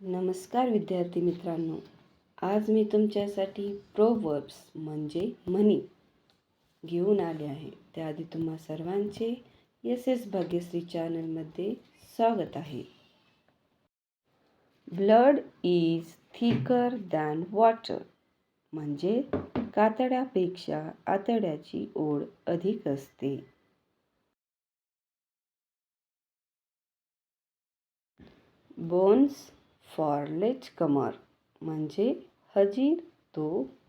नमस्कार विद्यार्थी मित्रांनो. आज मी तुमच्यासाठी प्रोवर्ब्स म्हणजे म्हणी घेऊन आले आहे. त्याआधी तुम्हा सर्वांचे एस एस भाग्यश्री चॅनलमध्ये स्वागत आहे. Blood is thicker than water म्हणजे कातड्यापेक्षा आतड्याची ओढ अधिक असते. बोन्स फॉरलेच कमर म्हणजे हजीर तो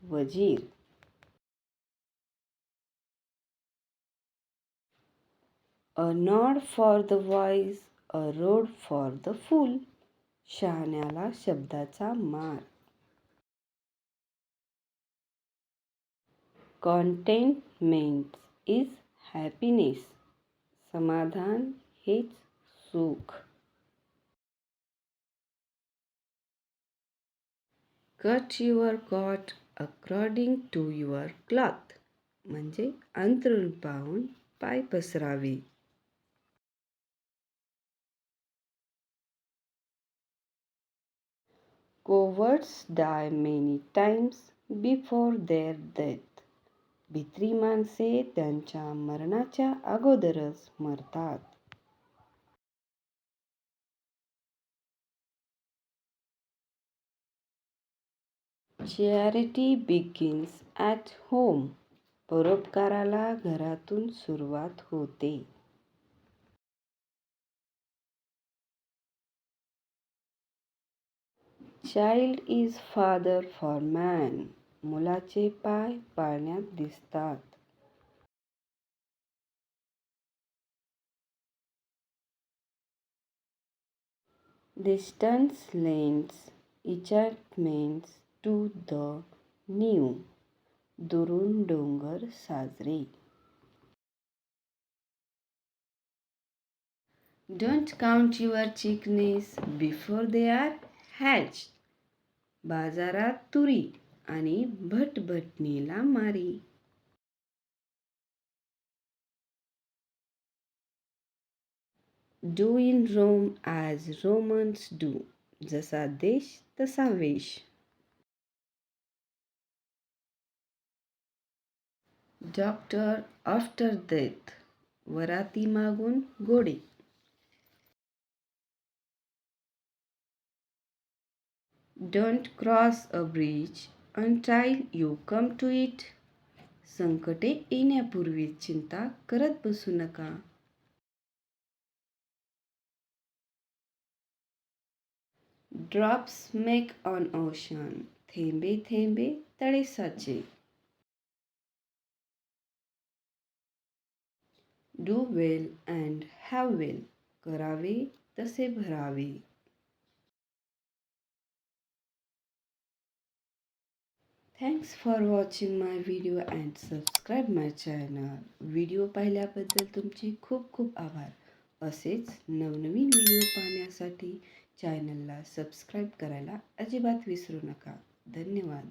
वजीर. A nod for the wise a rod for the fool शहाण्याला शब्दाचा मार. कॉन्टेंटमेंट इज हॅपीनेस समाधान हेच सुख. Cut your coat according to your cloth म्हणजे अंतरून पाहून पाय पसरावे. Cowards die many times before their death भित्री माणसे त्यांच्या मरणाच्या अगोदरच मरतात. चॅरिटी बिगिन्स ॲट होम परोपकाराला घरातून सुरुवात होते. Child is father for man मुलाचे पाय पाळण्यात दिसतात. Distance lends enchantments to the view दुरून डोंगर साजरे. Don't count your chickens before they are hatch बाजारात तुरी आणि भटभटणीला मारी. Do in Rome as Romans do जसा देश तसा वेश. डॉक्टर आफ्टर डेथ वराती मागून गोडी. Don't cross a bridge until you come to it संकटे येण्यापूर्वी चिंता करत बसू नका. ड्रॉप्स मेक ऑन ओशन थेंबे थेंबे तळे साचे. Do well and have well करावे तसे भरावे. Thanks for watching my video and subscribe my channel video पाहिल्याबद्दल तुमचे खूप खूप आभार. असेच नवनवीन व्हिडिओ पाहण्यासाठी चॅनलला सबस्क्राईब करायला अजिबात विसरू नका. धन्यवाद.